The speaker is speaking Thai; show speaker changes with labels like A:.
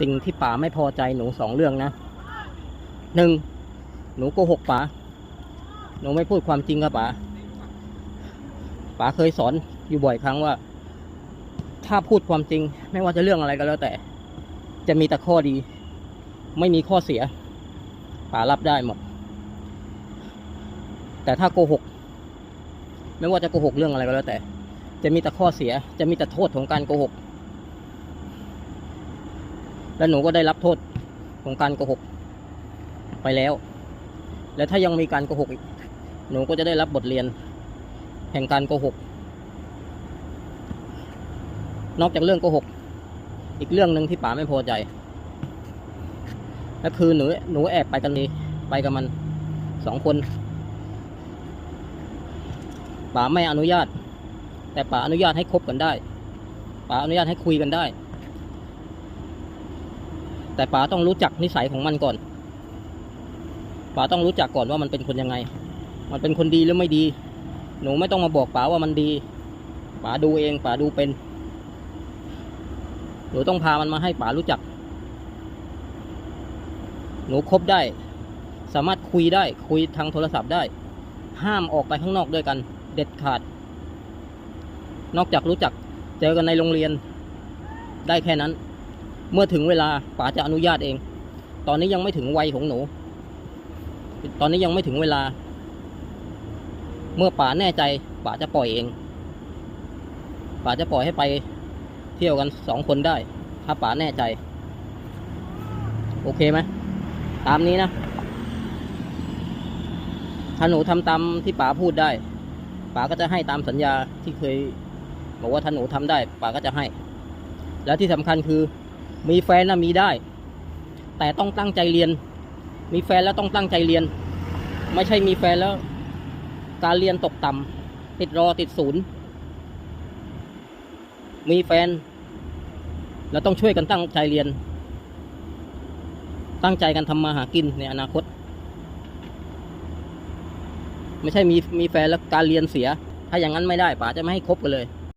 A: สิ่งที่ป๋าไม่พอใจหนูสองเรื่องนะหนึ่งหนูโกหกป๋าหนูไม่พูดความจริงกับป๋าป๋าเคยสอนอยู่บ่อยครั้งว่า ถ้าพูดความจริง ไม่ว่าจะเรื่องอะไรก็แล้วแต่ จะมีแต่ข้อดี ไม่มีข้อเสียป๋ารับได้หมด แต่ถ้าโกหก ไม่ว่าจะโกหกเรื่องอะไรก็แล้วแต่ จะมีแต่ข้อเสีย จะมีแต่โทษของการโกหก และหนูก็ได้รับโทษของการโกหก ไปแล้ว และถ้ายังมีการโกหกอีก หนูก็จะได้รับบทเรียน แห่งการโกหก นอกจากเรื่องโกหก อีกเรื่องหนึ่งที่ป๋าไม่พอใจ ก็คือหนูหนูแอบไปกันนี้ไปกับมันสองคนป๋าไม่อนุญาต แต่ป๋าอนุญาตให้คบกันได้ป๋าอนุญาตให้คุยกันได้ แต่ป๋าต้องรู้จักนิสัยของมันก่อนป๋าต้องรู้จักก่อนว่ามันเป็นคนยังไง มันเป็นคนดีหรือไม่ดี หนูไม่ต้องมาบอกป๋าว่ามันดีป๋าดูเองป๋าดูเป็น หนูต้องพามันมาให้ป๋ารู้จัก หนูคบได้ สามารถคุยได้คุยทางโทรศัพท์ได้ ห้ามออกไปข้างนอกด้วยกัน เด็ดขาด นอกจากรู้จักเจอกันในโรงเรียน ได้แค่นั้น เมื่อถึงเวลาป๋าจะอนุญาตเอง ตอนนี้ยังไม่ถึงวัยของหนู ตอนนี้ยังไม่ถึงเวลา เมื่อป๋าแน่ใจป๋าจะปล่อยเองป๋าจะปล่อยให้ไปเที่ยวกันสองคนได้ ถ้าป๋าแน่ใจ โอเคไหมตามนี้นะ ถ้าหนูทำตามที่ป๋าพูดได้ป๋าก็จะให้ตามสัญญาที่เคย บอกว่าถ้าหนูทำได้ป๋าก็จะให้ แล้วที่สำคัญคือ มีแฟนนะมีได้ แต่ต้องตั้งใจเรียน มีแฟนแล้วต้องตั้งใจเรียน ไม่ใช่มีแฟนแล้ว การเรียนตกต่ำติดรอติดศูนย์ มีแฟนแล้วต้องช่วยกันตั้งใจเรียน ตั้งใจกันทำมาหากินในอนาคต ไม่ใช่มีมีแฟนแล้วการเรียนเสีย ถ้าอย่างนั้นไม่ได้ป๋าจะไม่ให้คบกันเลย